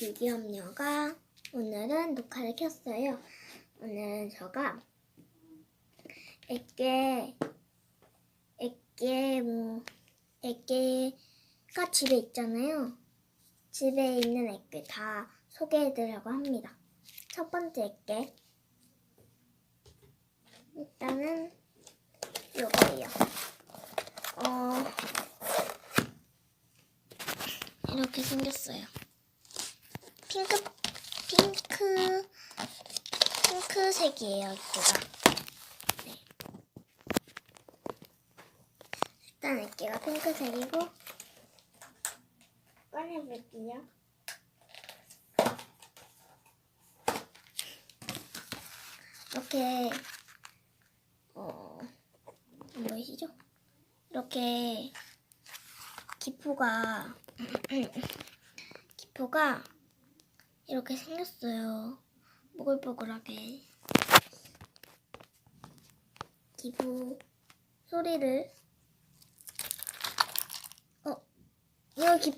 유기염녀가 오늘은 녹화를 켰어요. 오늘은 제가 애게 애게 뭐 애게가 집에 있잖아요. 집에 있는 애게 다 소개해드리려고 합니다. 첫 번째 애게 일단은 요거예요. 어 이렇게 생겼어요. 핑크 핑크 핑크색이에요 이거가. 네. 일단 이게가 핑크색이고 꺼내볼게요. 이렇게 어 보이시죠? 이렇게 기포가 기포가 이렇게 생겼어요. 뽀글뽀글하게. 기포 소리를 어 이거 기,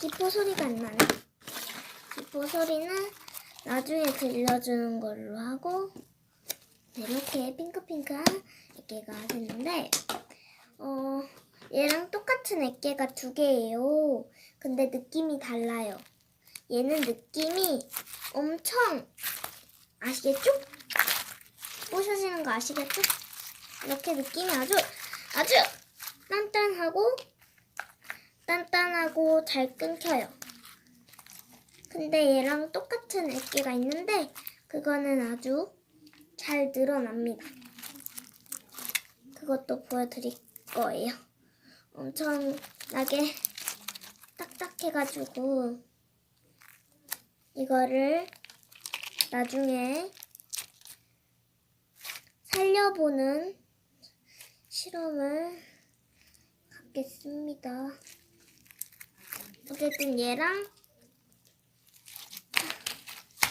기포 소리가 안 나네. 기포 소리는 나중에 들려주는 걸로 하고 네, 이렇게 핑크핑크한 애기가 됐는데 어 얘랑 똑같은 애기가 두 개예요. 근데 느낌이 달라요. 얘는 느낌이 엄청 아시겠죠? 부셔지는 거 아시겠죠? 이렇게 느낌이 아주 아주 단단하고 단단하고 잘 끊겨요. 근데 얘랑 똑같은 애기가 있는데 그거는 아주 잘 늘어납니다. 그것도 보여드릴 거예요. 엄청나게 딱딱해가지고 이거를 나중에 살려보는 실험을 갖겠습니다. 어쨌든 얘랑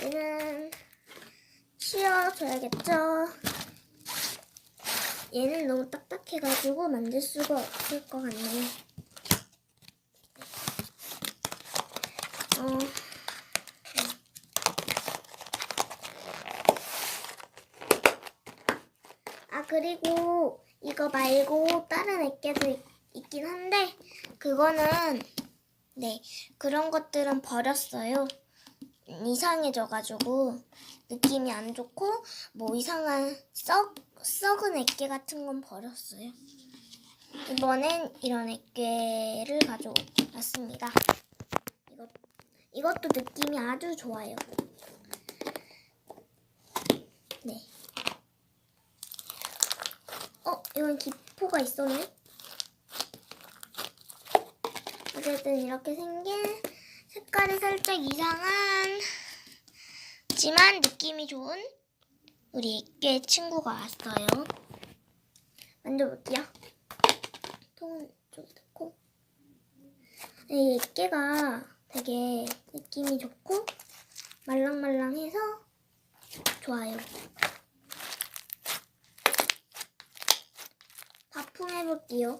얘는 치워줘야겠죠. 얘는 너무 딱딱해가지고 만질 수가 없을 것 같네요. 어. 아 그리고 이거 말고 다른 애께도 있, 있긴 한데 그거는 네 그런 것들은 버렸어요. 이상해져가지고 느낌이 안 좋고 뭐 이상한 썩 썩은 애깨 같은 건 버렸어요. 이번엔 이런 애깨를 가져왔습니다. 이것 이것도 느낌이 아주 좋아요. 네. 어, 이건 기포가 있었네. 어쨌든 이렇게 생긴 색깔이 살짝 이상한 지만 느낌이 좋은 우리 애깨 친구가 왔어요. 만져볼게요. 통은 좀 넣고 이 애깨가 되게 느낌이 좋고 말랑말랑해서 좋아요. 바풍 해볼게요.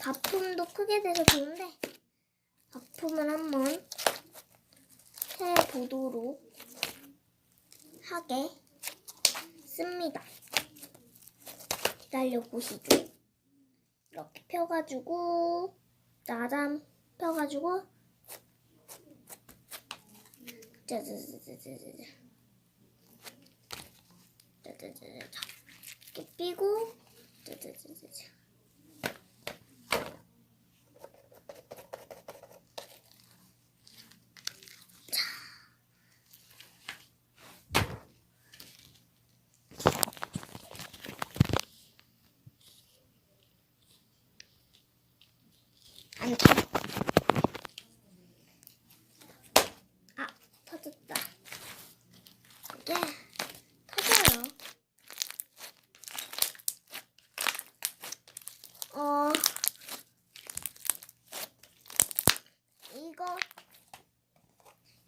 바풍도 크게 돼서 좋은데 바풍을 한번 해보도록 하게 씁니다. 기다려 보시죠. 이렇게 펴가지고 짜잔 펴가지고 짜자자자자자 짜자자자 이렇게 삐고 Тут, тут, тут, тут.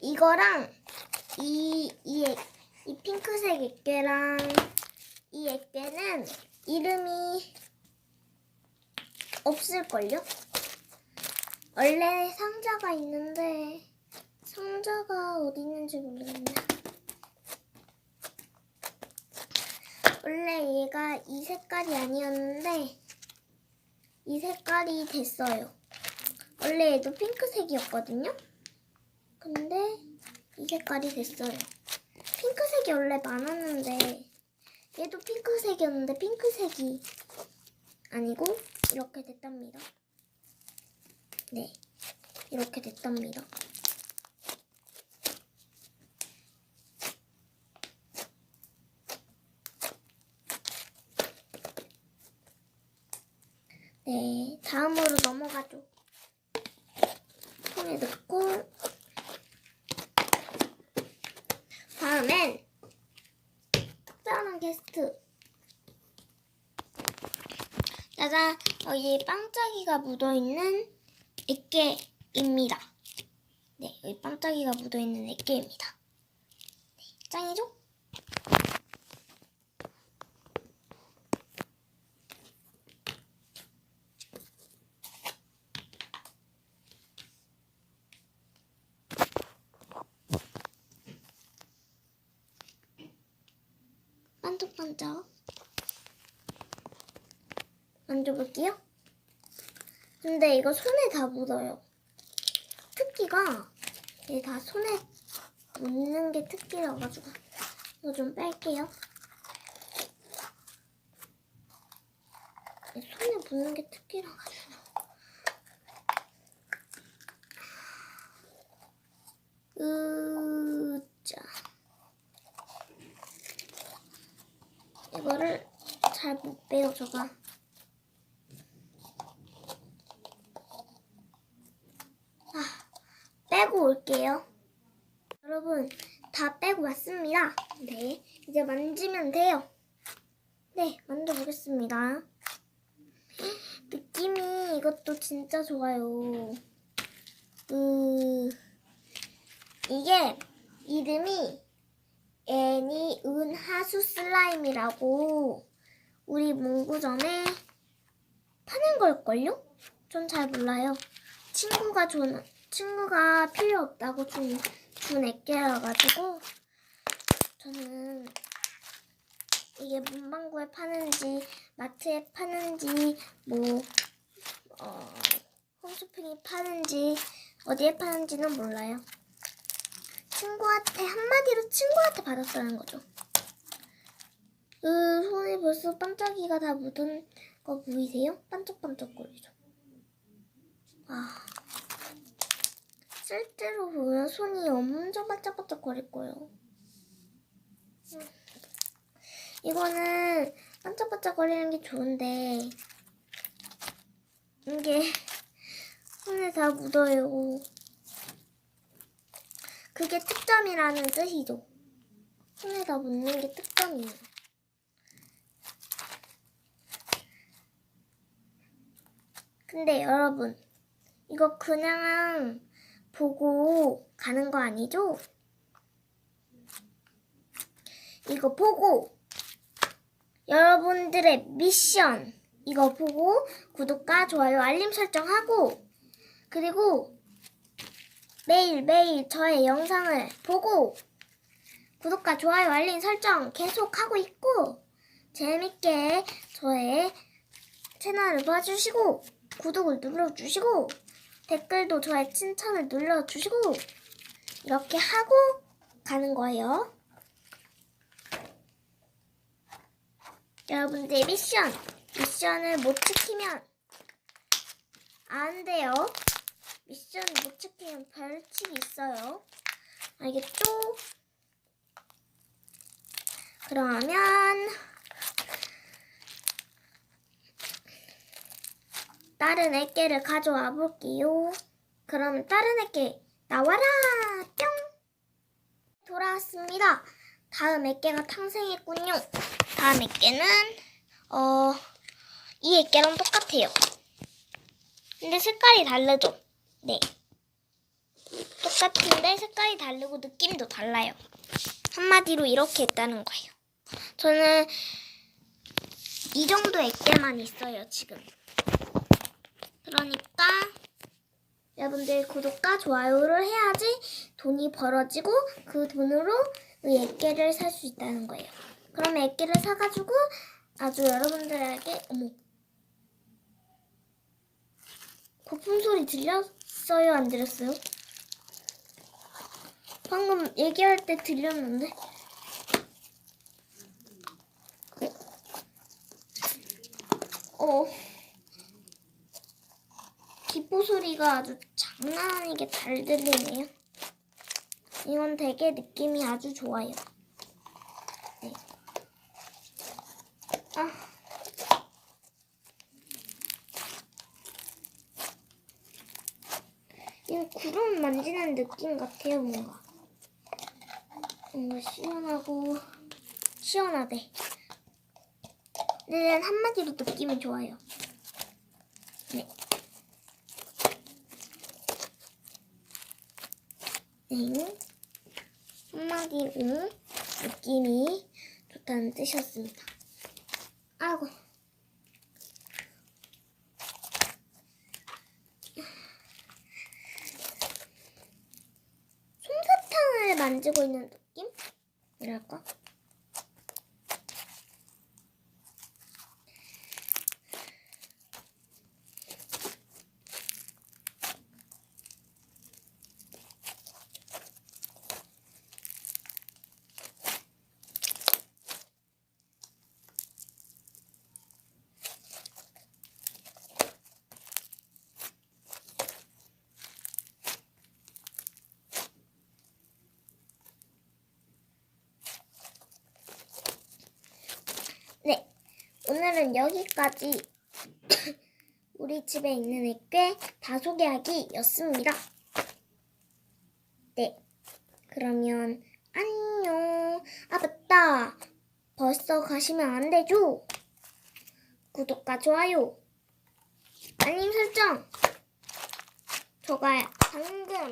이거랑 이, 이, 액- 이 핑크색 액계랑 이 액계는 이름이 없을걸요? 원래 상자가 있는데 상자가 어디 있는지 모르겠네. 원래 얘가 이 색깔이 아니었는데 이 색깔이 됐어요. 원래 얘도 핑크색이었거든요. 근데 이 색깔이 됐어요. 핑크색이 원래 많았는데 얘도 핑크색이었는데 핑크색이 아니고 이렇게 됐답니다. 네, 이렇게 됐답니다. 네, 다음으로 넘어가죠. 손에 넣고 다음엔 특별한 게스트 짜잔 여기 빵짜기가 묻어있는 액계입니다. 네, 여기 빵짜기가 묻어있는 액계입니다. 네, 짱이죠? 반짝반짝 만져볼게요. 근데 이거 손에 다 묻어요. 특기가 이게 다 손에 묻는 게 특기라 가지고 이거 좀 뺄게요. 손에 묻는 게 특기라 가지고 으자 이거를 잘 못 빼요 저가 아, 올게요. 여러분 다 빼고 왔습니다. 네 이제 만지면 돼요. 네 만져보겠습니다. 느낌이 이것도 진짜 좋아요. 그 이게 이름이 애니 은하수 슬라임이라고 우리 문구점에 파는 걸걸요? 전 잘 몰라요. 친구가 준 친구가 필요 없다고 준, 준 액계여가지고 저는 이게 문방구에 파는지 마트에 파는지 뭐 어, 홈쇼핑에 파는지 어디에 파는지는 몰라요. 친구한테 한마디로 친구한테 받았다는 거죠. 으, 손에 벌써 반짝이가 다 묻은 거 보이세요? 반짝반짝거리죠. 아, 실제로 보면 손이 엄청 반짝반짝 거릴 거예요. 음. 이거는 반짝반짝 거리는 게 좋은데 이게 손에 다 묻어요. 그게 특점이라는 뜻이죠. 손에 다 묻는 게 특점이에요. 근데 여러분, 이거 그냥 보고 가는 거 아니죠? 이거 보고 여러분들의 미션 이거 보고 구독과 좋아요 알림 설정하고 그리고 매일매일 저의 영상을 보고 구독과 좋아요 알림 설정 계속 하고 있고 재밌게 저의 채널을 봐주시고 구독을 눌러주시고 댓글도 저의 칭찬을 눌러주시고 이렇게 하고 가는 거예요. 여러분들 미션 미션을 못 지키면 안 돼요. 미션 못 지키면 벌칙이 있어요. 알겠죠? 그러면 다른 애깨를 가져와 볼게요. 그럼 다른 애깨 나와라! 뿅! 돌아왔습니다. 다음 애깨가 탄생했군요. 다음 애깨는 어, 이 애깨랑 똑같아요. 근데 색깔이 다르죠? 네. 똑같은데 색깔이 다르고 느낌도 달라요. 한마디로 이렇게 했다는 거예요. 저는 이 정도 액계만 있어요, 지금. 그러니까 여러분들 구독과 좋아요를 해야지 돈이 벌어지고 그 돈으로 이 액계를 살 수 있다는 거예요. 그럼 액계를 사가지고 아주 여러분들에게 어머 거품 소리 들렸어요? 안 들렸어요? 방금 얘기할 때 들렸는데. 어. 기포 소리가 아주 장난 아니게 잘 들리네요. 이건 되게 느낌이 아주 좋아요. 네. 아. 이거 구름 만지는 느낌 같아요, 뭔가. 뭔가 시원하고, 시원하대. 네, 한마디로 느낌이 좋아요. 네. 한마디로 느낌이 좋다는 뜻이었습니다. 아이고. 솜사탕을 만지고 있는 느낌? 이랄까? 네, 오늘은 여기까지 우리 집에 있는 액괴 다 소개하기였습니다. 네, 그러면 안녕. 아 맞다, 벌써 가시면 안 되죠? 구독과 좋아요, 알림 설정. 저가 방금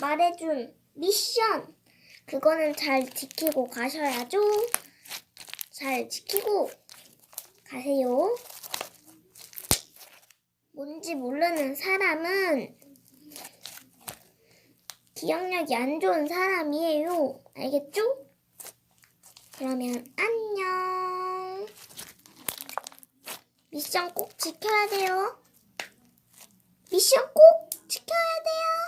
말해준 미션 그거는 잘 지키고 가셔야죠. 잘 지키고 가세요. 뭔지 모르는 사람은 기억력이 안 좋은 사람이에요. 알겠죠? 그러면 안녕. 미션 꼭 지켜야 돼요. 미션 꼭 지켜야 돼요.